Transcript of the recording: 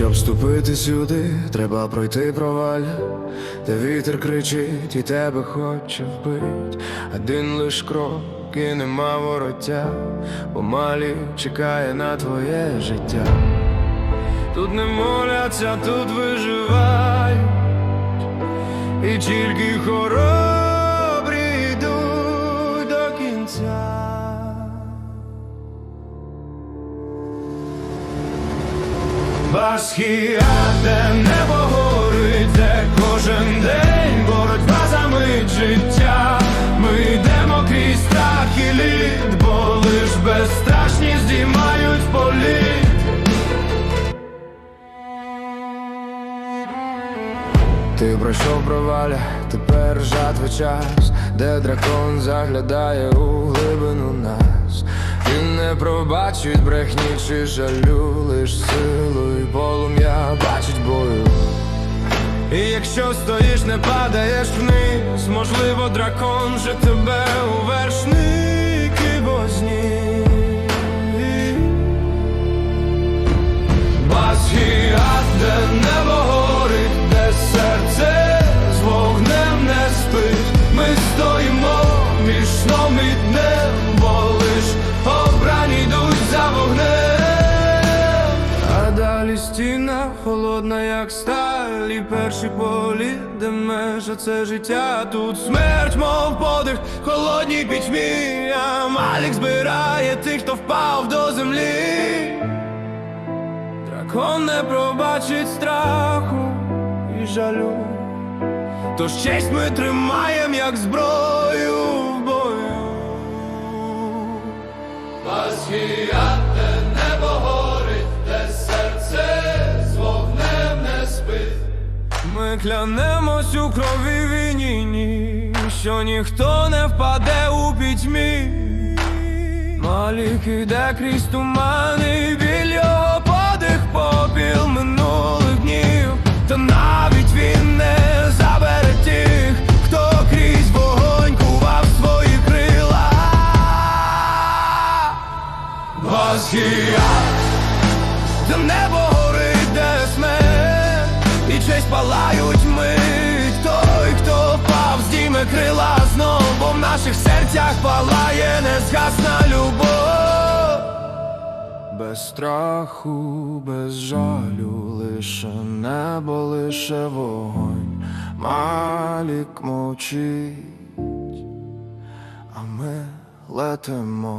Щоб вступити сюди, треба пройти провалля, де вітер кричить і тебе хоче вбить. Один лиш крок і нема вороття, помалі чекає на твоє життя. Тут не моляться, тут виживають, і тільки хоробрі Басхія, де небо горить, де кожен день боротьба за мить життя. Ми йдемо крізь страх і лід, бо лиш безстрашні здіймають політ. Ти пройшов проваля, тепер жатва час, де дракон заглядає у глибину нас. Не пробачить брехні чи жалю, лиш силу і полум'я бачить бою. І якщо стоїш, не падаєш вниз, можливо, дракон же тебе у як сталь, і перший полі, де межа це життя. Тут смерть, мов подих, холодній пітьмі. А Малік збирає тих, хто впав до землі. Дракон не пробачить страху і жалю. Тож честь ми тримаєм, як зброю в бою. Басхіяте Клянемось у крові війні, що ніхто не впаде у пітьмі. Малік іде крізь тумани, біль його подих попіл минулих днів. Та навіть він не забере тих, хто крізь вогонь кував свої крила. Басхіат де небо здійме крила знов Бо в наших серцях палає незгасна любов Без страху, без жалю, лише небо, лише вогонь Малік мовчить, а ми летимо.